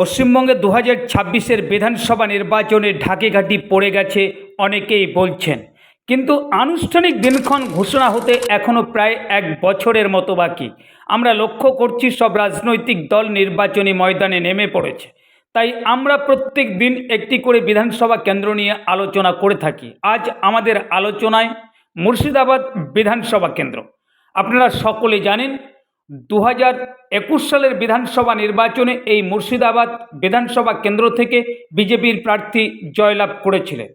পশ্চিমবঙ্গে দু হাজার ছাব্বিশের বিধানসভা নির্বাচনে ঢাকিঘাটি পড়ে গেছে অনেকেই বলছেন। কিন্তু আনুষ্ঠানিক দিনক্ষণ ঘোষণা হতে এখনও প্রায় এক বছরের মতো বাকি। আমরা লক্ষ্য করছি সব রাজনৈতিক দল নির্বাচনী ময়দানে নেমে পড়েছে। তাই আমরা প্রত্যেক দিন একটি করে বিধানসভা কেন্দ্র নিয়ে আলোচনা করে থাকি। আজ আমাদের আলোচনায় মুর্শিদাবাদ বিধানসভা কেন্দ্র। আপনারা সকলে জানেন দু হাজার একুশ সালের বিধানসভা নির্বাচনে এই মুর্শিদাবাদ বিধানসভা কেন্দ্র থেকে বিজেপির প্রার্থী জয়লাভ করেছিলেন।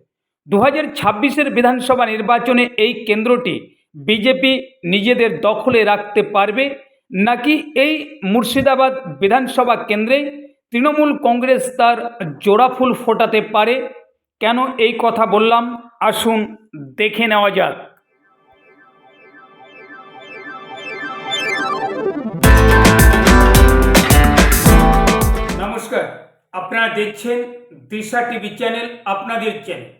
দু হাজার ছাব্বিশের বিধানসভা নির্বাচনে এই কেন্দ্রটি বিজেপি নিজেদের দখলে রাখতে পারবে নাকি এই মুর্শিদাবাদ বিধানসভা কেন্দ্রে তৃণমূল কংগ্রেস তার জোড়াফুল ফোটাতে পারে? কেন এই কথা বললাম? আসুন দেখে নেওয়া যাক। আপনারা দেখছেন দিশা টিভি চ্যানেল, আপনাদের চ্যানেল।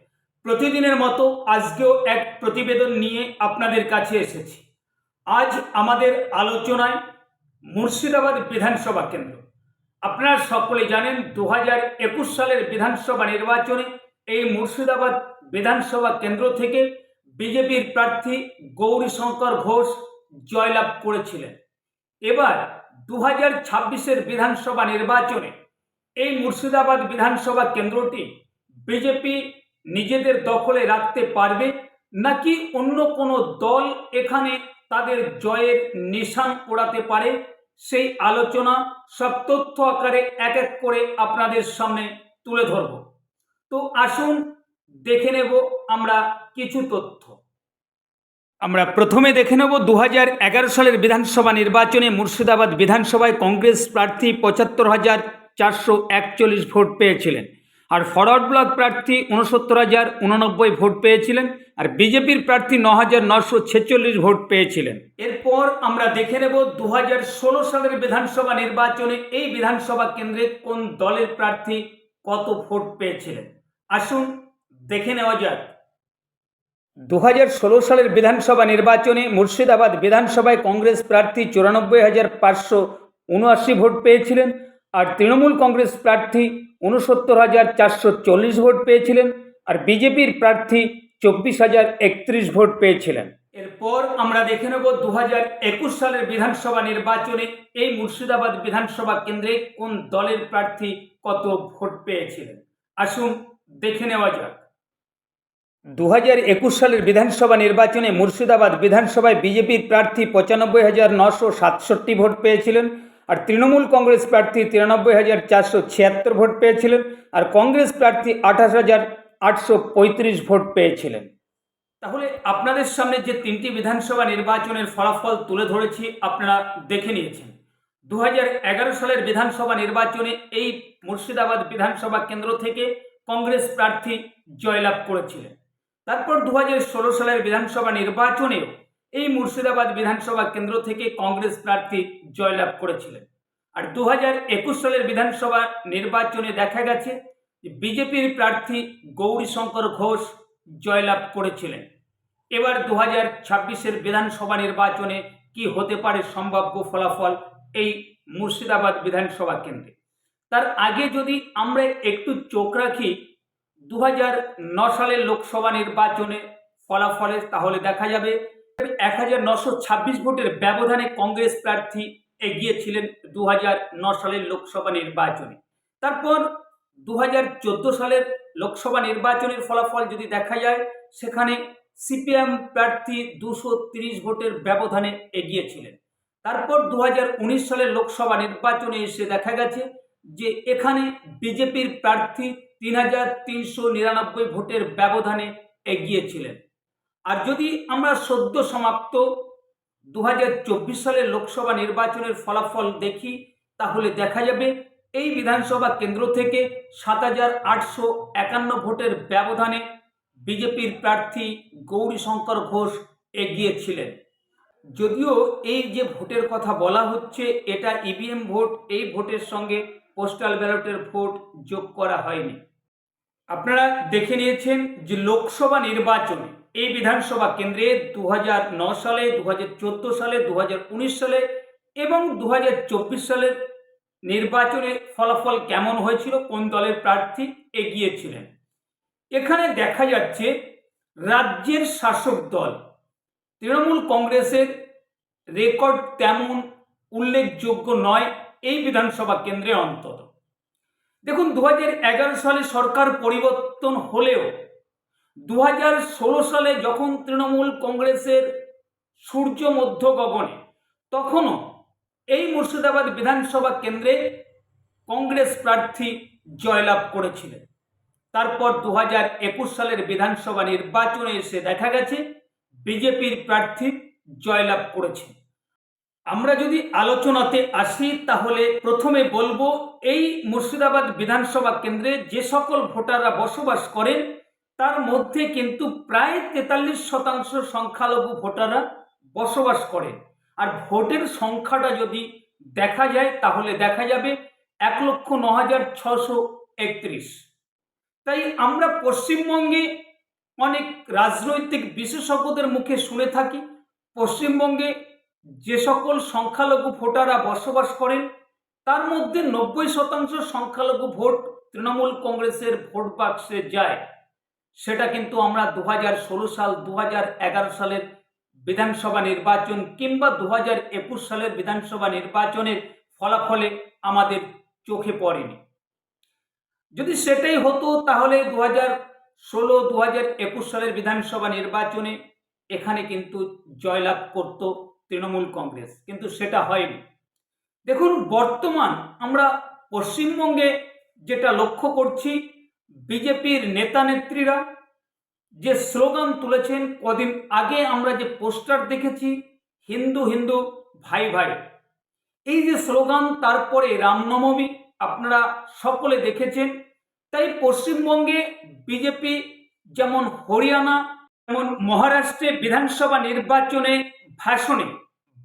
প্রতিদিনের মতো আজকেও এক প্রতিবেদন নিয়ে আপনাদের কাছে এসেছি। আজ আমাদের আলোচনায় মুর্শিদাবাদ বিধানসভা কেন্দ্র। আপনারা সকলে জানেন, দু একুশ সালের বিধানসভা নির্বাচনে এই মুর্শিদাবাদ বিধানসভা কেন্দ্র থেকে বিজেপির প্রার্থী গৌরীশঙ্কর ঘোষ জয়লাভ করেছিলেন। এবার দু হাজার ছাব্বিশের বিধানসভা নির্বাচনে এই মুর্শিদাবাদ বিধানসভা কেন্দ্রটি বিজেপি নিজেদের দখলে রাখতে পারবে নাকি অন্য কোনো দল এখানে তাদের জয়ের নিশান ওড়াতে পারে? সেই আলোচনা, সব তথ্য আকারে এক এক করে আপনাদের সামনে তুলে ধরব। তো আসুন, দেখে নেব আমরা কিছু তথ্য। আমরা প্রথমে দেখে নেব দু হাজার এগারো সালের বিধানসভা নির্বাচনে মুর্শিদাবাদ বিধানসভায় কংগ্রেস প্রার্থী পঁচাত্তর হাজার চারশো একচল্লিশ ভোট পেয়েছিলেন। আর ফরওয়ার্ড ব্লক প্রার্থী উনসত্তর হাজার উননব্বই ভোট পেয়েছিলেন আর বিজেপির প্রার্থী ন হাজার নশো ছেচল্লিশ ভোট পেয়েছিলেন। এরপর আমরা দেখে নেব দু হাজার ষোলো সালের বিধানসভা নির্বাচনে এই বিধানসভা কেন্দ্রে কোন দলের প্রার্থী কত ভোট পেয়েছিলেন। আসুন দেখে নেওয়া যাক। দু হাজার ষোলো সালের বিধানসভা নির্বাচনে মুর্শিদাবাদ বিধানসভায় কংগ্রেস প্রার্থী চুরানব্বই হাজার পাঁচশো উনআশি ভোট পেয়েছিলেন। আর তৃণমূল কংগ্রেস প্রার্থী উনসত্তর হাজার চারশো চল্লিশ ভোট পেয়েছিলেন আর বিজেপির প্রার্থী চব্বিশ হাজার একত্রিশ ভোট পেয়েছিলেন। এরপর আমরা দেখে নেব দু হাজার একুশ সালের বিধানসভা নির্বাচনে এই মুর্শিদাবাদ বিধানসভা কেন্দ্রে কোন দলের প্রার্থী কত ভোট পেয়েছিলেন? আসুন দেখে নেওয়া যাক। দু হাজার একুশ সালের বিধানসভা নির্বাচনে মুর্শিদাবাদ বিধানসভায় বিজেপির প্রার্থী পঁচানব্বই হাজার নশো সাতষট্টি ভোট পেয়েছিলেন আর তৃণমূল কংগ্রেস প্রার্থী তিরানব্বই হাজার চারশো ছিয়াত্তর ভোট পেয়েছিলেন আর কংগ্রেস প্রার্থী আঠাশ হাজার আটশো পঁয়ত্রিশ ভোট পেয়েছিলেন। তাহলে আপনাদের সামনে যে তিনটি বিধানসভা নির্বাচনের ফলাফল তুলে ধরেছি, আপনারা দেখে নিয়েছেন। দু হাজার এগারো সালের বিধানসভা নির্বাচনে এই মুর্শিদাবাদ বিধানসভা কেন্দ্র থেকে কংগ্রেস প্রার্থী জয়লাভ করেছিলেন। তারপর দু হাজার ষোলো সালের বিধানসভা নির্বাচনেও এই মুর্শিদাবাদ বিধানসভা কেন্দ্র থেকে কংগ্রেস প্রার্থী জয়লাভ করেছিলেন। আর দু হাজার একুশ সালের বিধানসভা নির্বাচনে দেখা গেছে বিজেপির প্রার্থী গৌরীশঙ্কর ঘোষ জয়লাভ করেছিলেন। এবার দু হাজার ছাব্বিশের বিধানসভা নির্বাচনে কি হতে পারে সম্ভাব্য ফলাফল এই মুর্শিদাবাদ বিধানসভা কেন্দ্রে? তার আগে যদি আমরা একটু চোখ রাখি দু সালের লোকসভা নির্বাচনে ফলাফলে তাহলে দেখা যাবে এক হাজার নশো ছাব্বিশ ভোটের ব্যবধানে কংগ্রেস প্রার্থী এগিয়েছিলেন দু হাজার ন সালের লোকসভা নির্বাচনে। তারপর দু হাজার চোদ্দ সালের লোকসভা নির্বাচনের ফলাফল যদি দেখা যায়, সেখানে সিপিএম প্রার্থী দুশো তিরিশ ভোটের ব্যবধানে এগিয়েছিলেন। তারপর দু হাজার উনিশ সালের লোকসভা নির্বাচনে এসে দেখা গেছে যে এখানে বিজেপির প্রার্থী তিন হাজার তিনশো নিরানব্বই ভোটের ব্যবধানে এগিয়েছিলেন। আর যদি আমরা সদ্য সমাপ্ত দু হাজার চব্বিশ সালের লোকসভা নির্বাচনের ফলাফল দেখি, তাহলে দেখা যাবে এই বিধানসভা কেন্দ্র থেকে সাত হাজার আটশো একান্ন ভোটের ব্যবধানে বিজেপির প্রার্থী গৌরীশঙ্কর ঘোষ এগিয়েছিলেন। যদিও এই যে ভোটের কথা বলা হচ্ছে, এটা ইভিএম ভোট, এই ভোটের সঙ্গে পোস্টাল ব্যালটের ভোট যোগ করা হয়নি। আপনারা দেখে নিয়েছেন যে লোকসভা নির্বাচনে এই বিধানসভা কেন্দ্রে দু সালে দু হাজার চোদ্দ সালে দু হাজার উনিশ সালে এবং দু হাজার চব্বিশ সালের নির্বাচনে ফলাফল কেমন হয়েছিল, কোন দলের প্রার্থী এগিয়েছিলেন? এখানে দেখা যাচ্ছে রাজ্যের শাসক দল, তৃণমূল কংগ্রেসের রেকর্ড তেমন উল্লেখযোগ্য নয় এই বিধানসভা কেন্দ্রে অন্তত। দেখুন দু হাজার এগারো সালে সরকার পরিবর্তন হলেও দু হাজার ষোলো সালে যখন তৃণমূল কংগ্রেসের সূর্য মধ্য গগনে, তখনও এই মুর্শিদাবাদ বিধানসভা কেন্দ্রে কংগ্রেস প্রার্থী জয়লাভ করেছিলেন। তারপর দু একুশ সালের বিধানসভা নির্বাচনে এসে দেখা গেছে, বিজেপির প্রার্থী জয়লাভ করেছে আমরা যদি আলোচনাতে আসি, তাহলে প্রথমে বলব, এই মুর্শিদাবাদ বিধানসভা কেন্দ্রে যে সকল ভোটাররা বসবাস করেন তার মধ্যে কিন্তু প্রায় তেতাল্লিশ শতাংশ সংখ্যালঘু ভোটাররা বসবাস করেন। আর ভোটের সংখ্যাটা যদি দেখা যায়, তাহলে দেখা যাবে এক লক্ষ ন হাজার ছশো একত্রিশ। তাই আমরা পশ্চিমবঙ্গে অনেক রাজনৈতিক বিশেষজ্ঞদের মুখে শুনে থাকি, পশ্চিমবঙ্গে যে সকল সংখ্যালঘু ভোটাররা বসবাস করেন, তার মধ্যে নব্বই শতাংশ সংখ্যালঘু ভোট তৃণমূল কংগ্রেসের ভোট বাক্সে যায়। সেটা কিন্তু আমরা দু হাজার ষোলো সাল দু হাজার এগারো সালের বিধানসভা নির্বাচন কিংবা দু হাজার একুশ সালের বিধানসভা নির্বাচনের ফলাফলে আমাদের চোখে পড়েনি। যদি সেটাই হতো তাহলে দু হাজার ষোলো দু হাজার একুশ সালের বিধানসভা নির্বাচনে এখানে কিন্তু জয়লাভ করত তৃণমূল কংগ্রেস, কিন্তু সেটা হয়নি। দেখুন, বর্তমান আমরা পশ্চিমবঙ্গে যেটা লক্ষ্য করছি বিজেপির নেতা নেত্রীরা যে স্লোগান তুলেছেন, কদিন আগে আমরা যে পোস্টার দেখেছি, হিন্দু হিন্দু ভাই ভাই। এই যে স্লোগান, তারপরে রামনবমী আপনারা সকলে দেখেছেন। তাই পশ্চিমবঙ্গে বিজেপি যেমন হরিয়ানা যেমন মহারাষ্ট্রে বিধানসভা নির্বাচনে ভাষণে,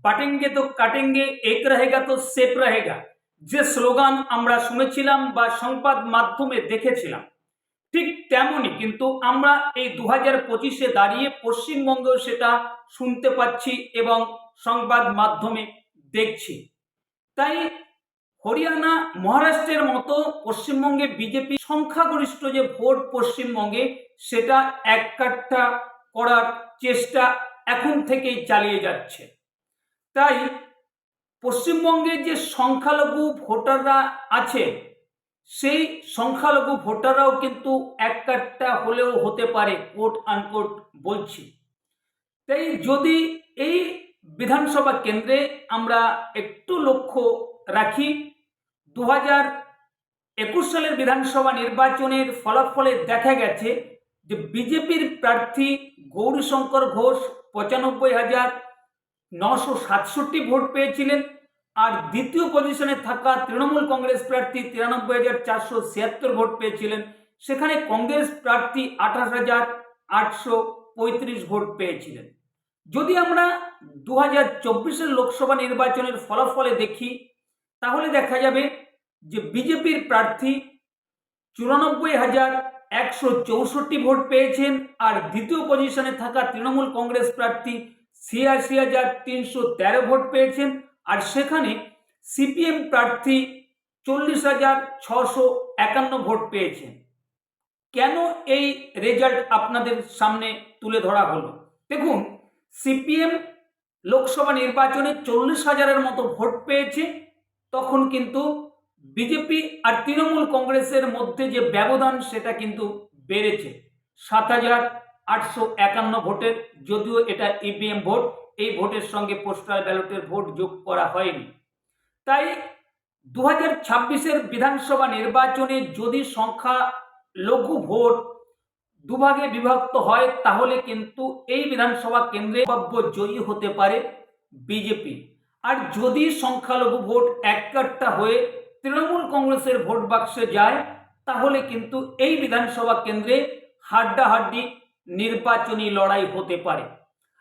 বাটেঙ্গে তো কাটেঙ্গে, এক রহেগা তো সেফ রহেগা। যে স্লোগান আমরা শুনেছিলাম বা সংবাদ মাধ্যমে দেখেছিলাম তেমনই কিন্তু আমরা এই দু হাজার পঁচিশে দাঁড়িয়ে পশ্চিমবঙ্গেও সেটা শুনতে পাচ্ছি এবং সংবাদ মাধ্যমে দেখছি। তাই হরিয়ানা, মহারাষ্ট্রের মতো পশ্চিমবঙ্গে বিজেপি সংখ্যাগরিষ্ঠ যে ভোট পশ্চিমবঙ্গে, সেটা এক কাট্টা করার চেষ্টা এখন থেকেই চালিয়ে যাচ্ছে। তাই পশ্চিমবঙ্গে যে সংখ্যালঘু ভোটাররা আছে সেই সংখ্যালঘু ভোটাররাও কিন্তু এক কাট্টা হলেও হতে পারে কোট আনকোট বলছি। তাই যদি এই বিধানসভা কেন্দ্রে আমরা একটু লক্ষ্য রাখি দু হাজার একুশ সালের বিধানসভা নির্বাচনের ফলাফলে দেখা গেছে যে বিজেপির প্রার্থী গৌরীশঙ্কর ঘোষ পঁচানব্বই হাজার নশো সাতষট্টি ভোট পেয়েছিলেন। আর দ্বিতীয় পজিশনে থাকা তৃণমূল কংগ্রেস প্রার্থী তিরানব্বই হাজার চারশো ছিয়াত্তর ভোট পেয়েছিলেন। সেখানে কংগ্রেস প্রার্থী আঠাশ হাজার আটশো পঁয়ত্রিশ ভোট পেয়েছিলেন। যদি আমরা দু হাজার চব্বিশের লোকসভা নির্বাচনের ফলাফলে দেখি, তাহলে দেখা যাবে যে বিজেপির প্রার্থী চুরানব্বই হাজার একশো চৌষট্টি ভোট পেয়েছেন আর দ্বিতীয় পজিশনে থাকা তৃণমূল কংগ্রেস প্রার্থী ছিয়াশি হাজার তিনশো তেরো ভোট পেয়েছেন। আর সেখানে সিপিএম প্রার্থী চল্লিশ হাজার ছশো একান্ন ভোট পেয়েছেন। কেন এই রেজাল্ট আপনাদের সামনে তুলে ধরা হলো? দেখুন, সিপিএম লোকসভা নির্বাচনে চল্লিশ হাজারের মতো ভোট পেয়েছে, তখন কিন্তু বিজেপি আর তৃণমূল কংগ্রেসের মধ্যে যে ব্যবধান, সেটা কিন্তু বেড়েছে। সাত হাজার আটশো একান্ন ভোটের, যদিও এটা ইভিএম ভোট এই ভোটের সঙ্গে পোস্টাল ব্যালটের ভোট যোগ করা হয়নি। তাই দু হাজার ছাব্বিশের বিধানসভা নির্বাচনে যদি সংখ্যা লঘু ভোট দুভাগে বিভক্ত হয়, তাহলে কিন্তু এই বিধানসভা কেন্দ্রে জয়ী হতে পারে বিজেপি। আর যদি সংখ্যালঘু ভোট এককাট্টা হয়ে তৃণমূল কংগ্রেসের ভোট বাক্সে যায়, তাহলে কিন্তু এই বিধানসভা কেন্দ্রে হাড্ডাহাড্ডি নির্বাচনী লড়াই হতে পারে।